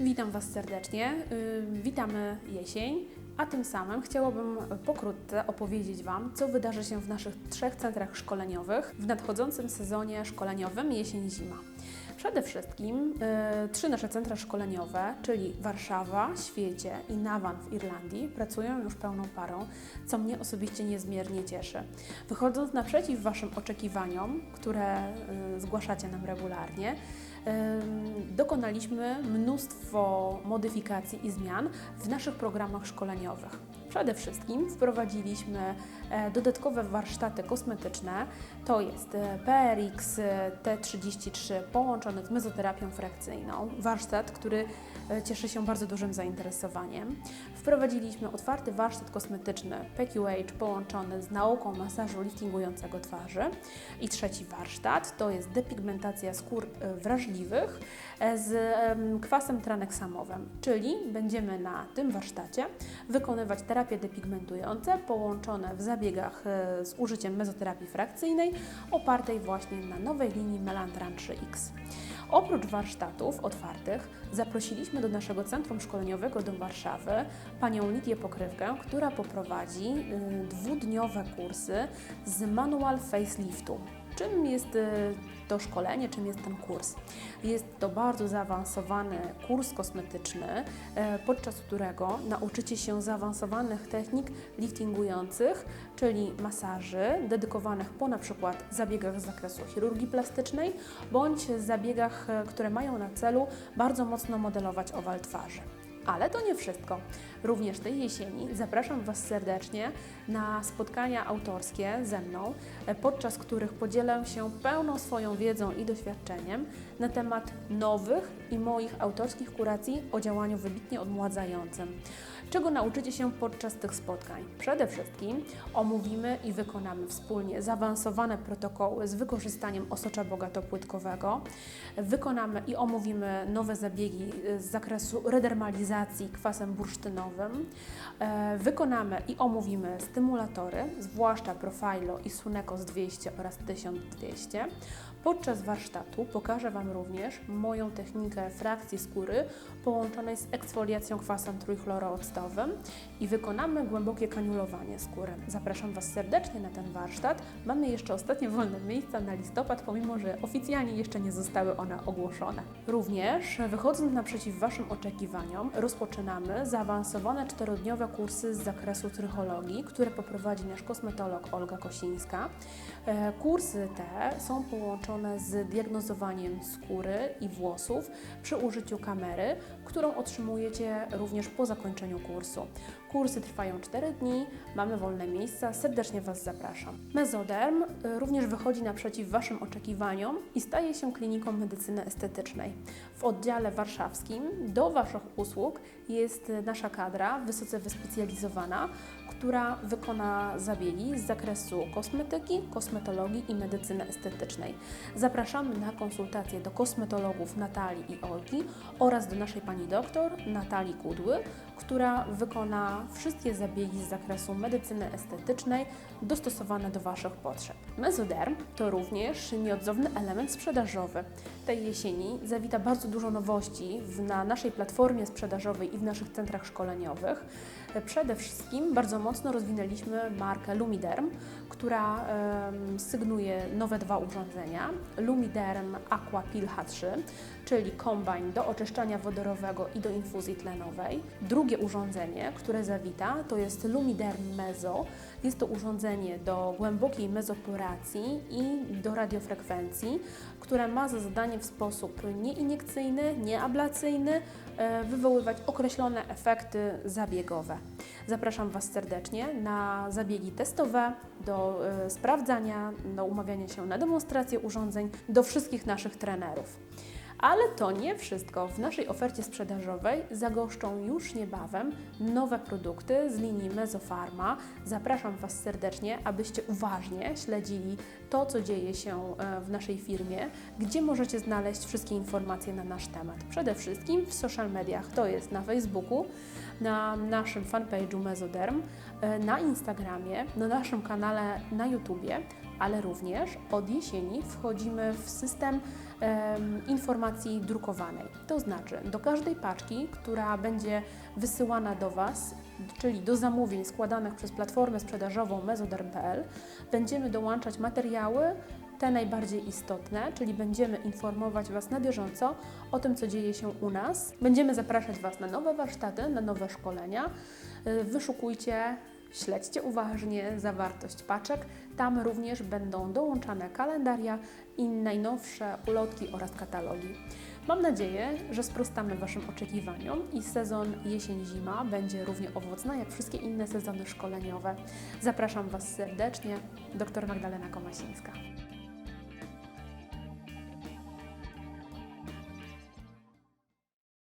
Witam Was serdecznie. Witamy jesień, a tym samym chciałabym pokrótce opowiedzieć Wam, co wydarzy się w naszych trzech centrach szkoleniowych w nadchodzącym sezonie szkoleniowym jesień-zima. Przede wszystkim yy, trzy nasze centra szkoleniowe, czyli Warszawa, Świecie i Nawan w Irlandii, pracują już pełną parą, co mnie osobiście niezmiernie cieszy. Wychodząc naprzeciw Waszym oczekiwaniom, które yy, zgłaszacie nam regularnie, dokonaliśmy mnóstwo modyfikacji i zmian w naszych programach szkoleniowych. Przede wszystkim wprowadziliśmy e, dodatkowe warsztaty kosmetyczne, to jest e, PRX T33 połączony z mezoterapią frakcyjną, warsztat, który e, cieszy się bardzo dużym zainteresowaniem. Wprowadziliśmy otwarty warsztat kosmetyczny PQH połączony z nauką masażu liftingującego twarzy. I trzeci warsztat to jest depigmentacja skór e, wrażliwych e, z em, kwasem traneksamowym, czyli będziemy na tym warsztacie wykonywać terapie depigmentujące połączone w zabiegach e, z użyciem mezoterapii frakcyjnej opartej właśnie na nowej linii Melantran 3X. Oprócz warsztatów otwartych zaprosiliśmy do naszego centrum szkoleniowego do Warszawy panią Lidię Pokrywkę, która poprowadzi y, dwudniowe kursy z manual faceliftu. Czym jest y, to szkolenie, czym jest ten kurs? Jest to bardzo zaawansowany kurs kosmetyczny, e, podczas którego nauczycie się zaawansowanych technik liftingujących, czyli masaży dedykowanych po na przykład zabiegach z zakresu chirurgii plastycznej bądź zabiegach, e, które mają na celu bardzo mocno modelować owal twarzy. Ale to nie wszystko. Również tej jesieni zapraszam Was serdecznie na spotkania autorskie ze mną, podczas których podzielę się pełną swoją wiedzą i doświadczeniem na temat nowych i moich autorskich kuracji o działaniu wybitnie odmładzającym. Czego nauczycie się podczas tych spotkań? Przede wszystkim omówimy i wykonamy wspólnie zaawansowane protokoły z wykorzystaniem osocza bogatopłytkowego. Wykonamy i omówimy nowe zabiegi z zakresu redermalizacji kwasem bursztynowym. E, Wykonamy i omówimy stymulatory, zwłaszcza Profilo i Sunecos 200 oraz 1200. Podczas warsztatu pokażę Wam również moją technikę frakcji skóry połączonej z eksfoliacją kwasem trójchlorooctowym i wykonamy głębokie kaniulowanie skóry. Zapraszam Was serdecznie na ten warsztat. Mamy jeszcze ostatnie wolne miejsca na listopad, pomimo że oficjalnie jeszcze nie zostały one ogłoszone. Również wychodząc naprzeciw Waszym oczekiwaniom, rozpoczynamy zaawansowane czterodniowe kursy z zakresu trychologii, które poprowadzi nasz kosmetolog Olga Kosińska. E, Kursy te są połączone z diagnozowaniem skóry i włosów przy użyciu kamery, którą otrzymujecie również po zakończeniu kursu. Kursy trwają 4 dni, mamy wolne miejsca, serdecznie Was zapraszam. Mezoderm y, również wychodzi naprzeciw Waszym oczekiwaniom i staje się kliniką medycyny estetycznej. W oddziale warszawskim do Waszych usług jest nasza kadra wysoce wyspecjalizowana, która wykona zabiegi z zakresu kosmetyki, kosmetologii i medycyny estetycznej. Zapraszamy na konsultacje do kosmetologów Natalii i Olgi oraz do naszej pani doktor Natalii Kudły, która wykona wszystkie zabiegi z zakresu medycyny estetycznej dostosowane do Waszych potrzeb. Mezoderm to również nieodzowny element sprzedażowy. Tej jesieni zawita bardzo dużo nowości na naszej platformie sprzedażowej i w naszych centrach szkoleniowych. Przede wszystkim bardzo mocno rozwinęliśmy markę Lumiderm, która sygnuje nowe dwa urządzenia. Lumiderm Aqua Pil H3, czyli kombajn do oczyszczania wodorowego i do infuzji tlenowej. Drugie urządzenie, które zawita, to jest Lumiderm Mezo. Jest to urządzenie do głębokiej mezoploracji i do radiofrekwencji, które ma za zadanie w sposób nieiniekcyjny, nieablacyjny e, wywoływać określone efekty zabiegowe. Zapraszam Was serdecznie na zabiegi testowe, do e, sprawdzania, do umawiania się na demonstrację urządzeń, do wszystkich naszych trenerów. Ale to nie wszystko. W naszej ofercie sprzedażowej zagoszczą już niebawem nowe produkty z linii Mezofarma. Zapraszam Was serdecznie, abyście uważnie śledzili to, co dzieje się e, w naszej firmie, gdzie możecie znaleźć wszystkie informacje na nasz temat. Przede wszystkim w social mediach, to jest na Facebooku, na naszym fanpage'u Mezoderm, e, na Instagramie, na naszym kanale na YouTubie ale również od jesieni wchodzimy w system em, informacji drukowanej. To znaczy, do każdej paczki, która będzie wysyłana do Was, czyli do zamówień składanych przez platformę sprzedażową mezoderm.pl, będziemy dołączać materiały, te najbardziej istotne, czyli będziemy informować Was na bieżąco o tym, co dzieje się u nas. Będziemy zapraszać Was na nowe warsztaty, na nowe szkolenia. Y, Wyszukujcie, śledźcie uważnie zawartość paczek. Tam również będą dołączane kalendaria i najnowsze ulotki oraz katalogi. Mam nadzieję, że sprostamy Waszym oczekiwaniom i sezon jesień-zima będzie równie owocna jak wszystkie inne sezony szkoleniowe. Zapraszam Was serdecznie, dr Magdalena Komasińska.